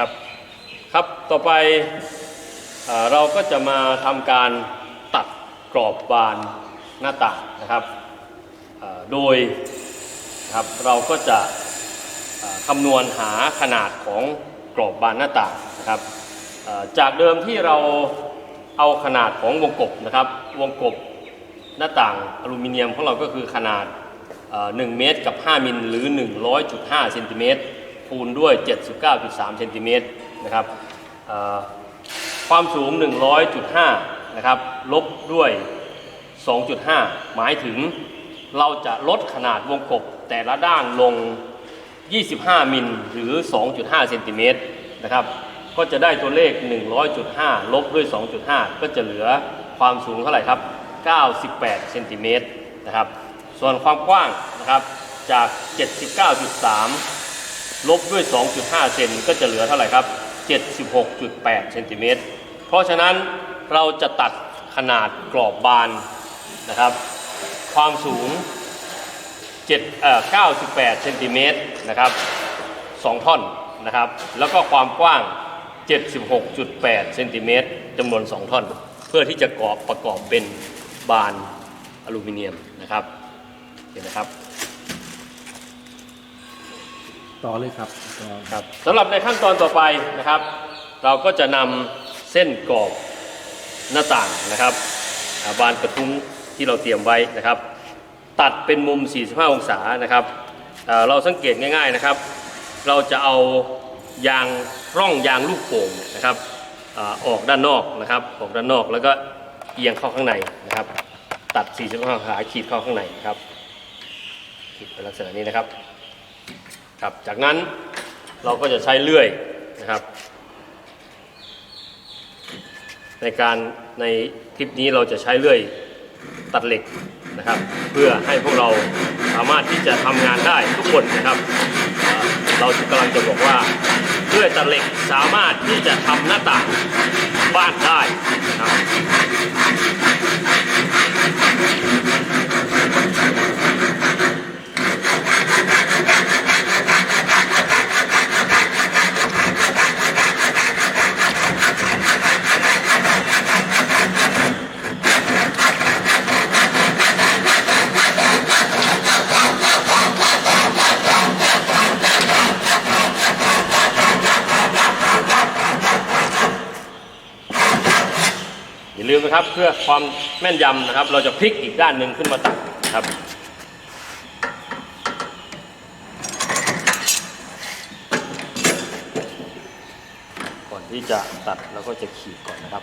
ครับครับต่อไปเราก็จะมาทำการตัดกรอบบานหน้าต่างนะครับโดยครับเราก็จะคำนวณหาขนาดของกรอบบานหน้าต่างนะครับจากเดิมที่เราเอาขนาดของวงกบนะครับ วงกบหน้าต่างอลูมิเนียมของเราก็คือขนาดเอ่อ1เมตรกับ 5มิลหรือ 100.5เซนติเมตร คูณด้วย 79.3 เซนติเมตรนะครับความสูง 100.5 นะครับ ลบด้วย 2.5 หมายถึงเราจะลดขนาดวงกบแต่ละด้านลง 25 มิลหรือ 2.5 เซนติเมตรนะครับ ก็จะได้ตัวเลข 100.5 ลบด้วย 2.5 ก็จะเหลือความสูงเท่าไหร่ครับ 98 เซนติเมตรนะครับ ส่วนความกว้างนะครับจาก 79.3 ลบด้วย 2.5 เซนก็จะเหลือเท่าไหร่ครับ 76.8 เซนติเมตร เพราะฉะนั้นเราจะตัดขนาดกรอบบานนะครับ ความสูง7เอ่อ98 เซนติเมตรนะครับ 2 ท่อนนะครับ แล้วก็ความกว้าง 76.8 เซนติเมตรจำนวน 2 ท่อน เพื่อที่จะกรอบประกอบเป็นบานอลูมิเนียมนะครับ เห็นไหมครับ ต่อเลยครับครับสำหรับในขั้นตอนต่อไปนะครับ เราก็จะนำเส้นกรอบหน้าต่างนะครับบานกระทุ้งที่เราเตรียมไว้นะครับ ตัดเป็นมุม 45 องศานะครับเราสังเกตง่าย ๆนะครับ เราจะเอายางร่องยางลูกโป่งนะครับออกด้านนอกนะครับออกด้านนอกแล้วก็เอียงเข้าข้างในนะครับ ตัด 45 องศาขีดเข้าข้างในนะครับขีดเป็นลักษณะนี้นะครับ ครับ จากนั้นเราก็จะใช้เลื่อยนะครับ ในการในคลิปนี้เราจะใช้เลื่อยตัดเหล็กนะครับ เพื่อให้พวกเราสามารถที่จะทำงานได้ทุกคนนะครับ เรากำลังจะบอกว่าเลื่อยตัดเหล็กสามารถที่จะทำหน้าต่างบ้านได้นะครับาลืมนะครับเพื่อความแม่นยำนะครับ เราจะพลิกอีกด้านหนึ่งขึ้นมาตักครับก่อนที่จะตัดเราก็จะขีดก่อนนะครับ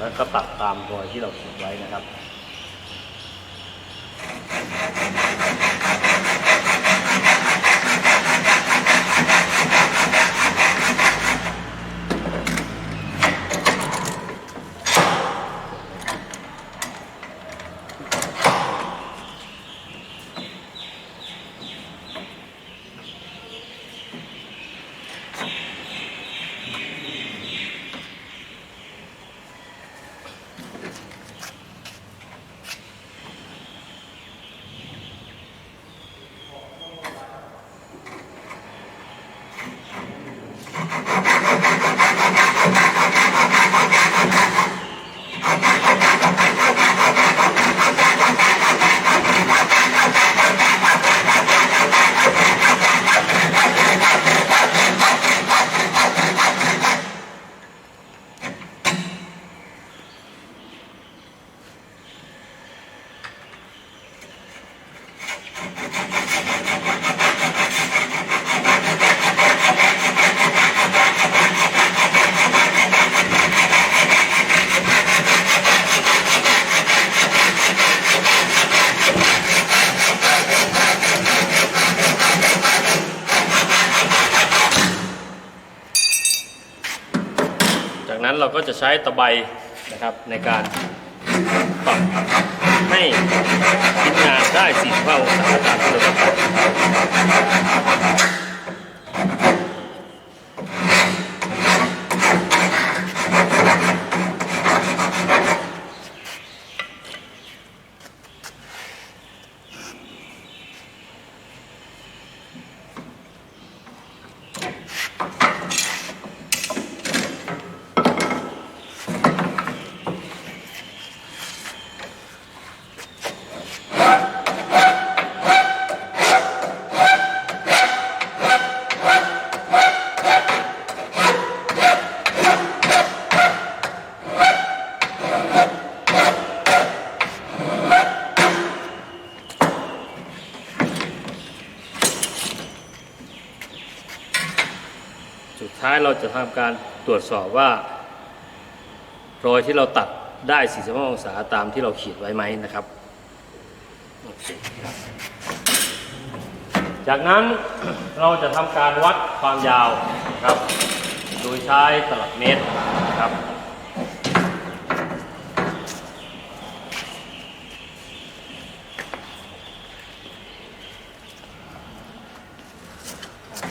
แล้วก็ตัดตามรอยที่เราขีดไว้นะครับ จะใช้ตะไบนะครับในการปรับให้ชิ้นงานได้45องศาตามที่เราต้องการ เราจะทำการตรวจสอบว่ารอยที่เราตัดได้45องศาตามที่เราขีดไว้ไหมนะครับ จากนั้นเราจะทำการวัดความยาวนะครับ โดยใช้ตลับเมตรนะครับ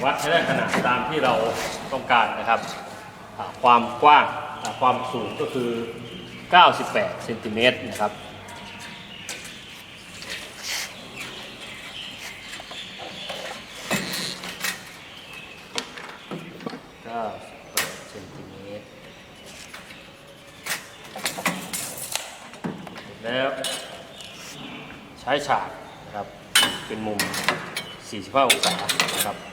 วัดให้ได้ขนาดตามที่เราต้องการนะครับความกว้างความสูงก็คือ 98เซนติเมตรนะครับเซนติเมตรเสร็จแล้วใช้ฉากนะครับเป็นมุม 45 องศานะครับ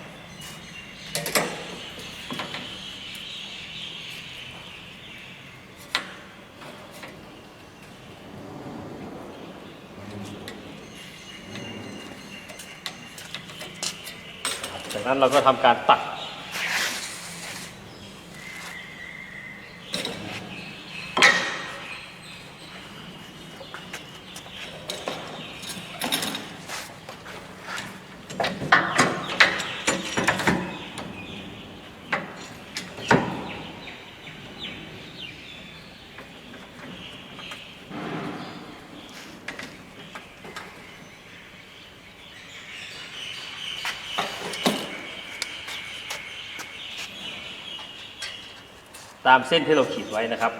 นั้นเราก็ทำการตัด ตามเส้นที่เราขีดไว้นะครับ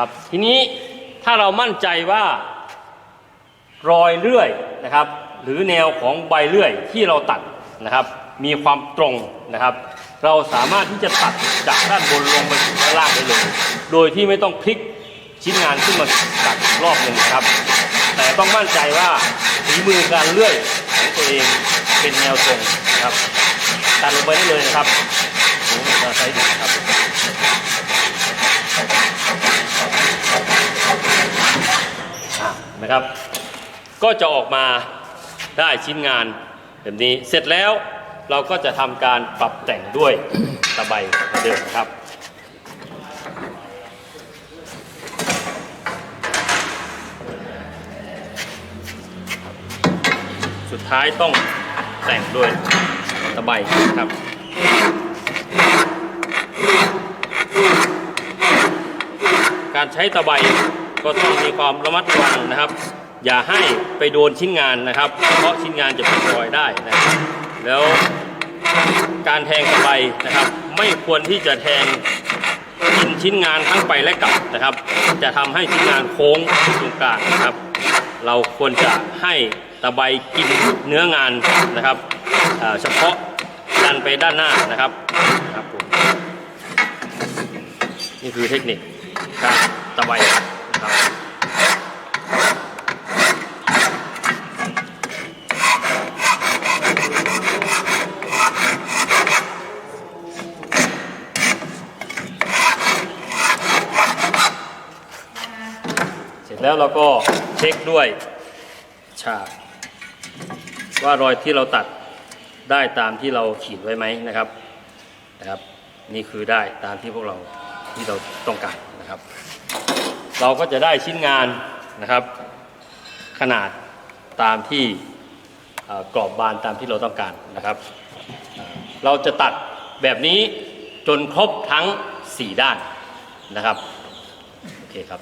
ครับ ทีนี้ถ้าเรามั่นใจว่ารอยเลื่อยนะครับ หรือแนวของใบเลื่อยที่เราตัดนะครับ มีความตรงนะครับ เราสามารถที่จะตัดจากด้านบนลงไปถึงด้านล่างได้เลยโดยที่ไม่ต้องพลิกชิ้นงานขึ้นมาตัดรอบหนึ่งครับ แต่ต้องมั่นใจว่าฝีมือการเลื่อยของตัวเองเป็นแนวตรงนะครับตัดลงไปได้เลยนะครับผมจะใช้ดูครับ อะ นะครับ ก็จะออกมาได้ชิ้นงานแบบนี้เสร็จแล้วเราก็จะทำการปรับแต่งด้วยตะไบเหมือนเดิมนครับสุดท้ายต้องแต่งด้วยตะไบนะครับ การใช้ตะไบ ก็ต้องมีความระมัดระวังนะครับ อย่าให้ไปโดนชิ้นงานนะครับ เพราะชิ้นงานจะเป็นรอยได้นะครับแล้วการแทงตะไบนะครับ ไม่ควรที่จะแทงกินชิ้นงานทั้งไปและกลับนะครับ จะทำให้ชิ้นงานโค้งตรงกลางนะครับ เราควรจะให้ตะไบกินเนื้องานนะครับเฉพาะดันไปด้านหน้านะครับครับผมนี่คือเทคนิคการตะไบ นะครับแล้วเราก็เช็คด้วยฉาก ว่ารอยที่เราตัดได้ตามที่เราขีดไว้ไหมนะครับนะครับ นี่คือได้ตามที่พวกเราที่เราต้องการนะครับ เราก็จะได้ชิ้นงานนะครับ ขนาดตามที่กรอบบานตามที่เราต้องการนะครับเอ่อเราจะตัดแบบนี้จนครบทั้ง 4 ด้านนะครับ โอเคครับ